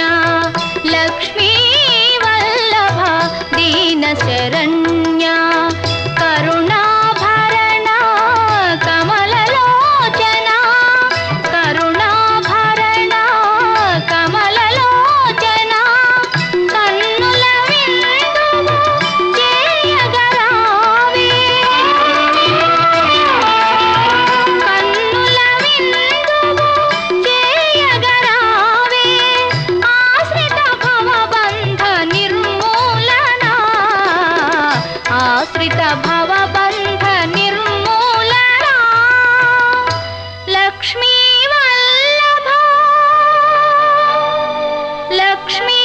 दुनिया ఆశ్రిత భవబంధ నిర్మూలనా లక్ష్మీ వల్లభ. లక్ష్మీ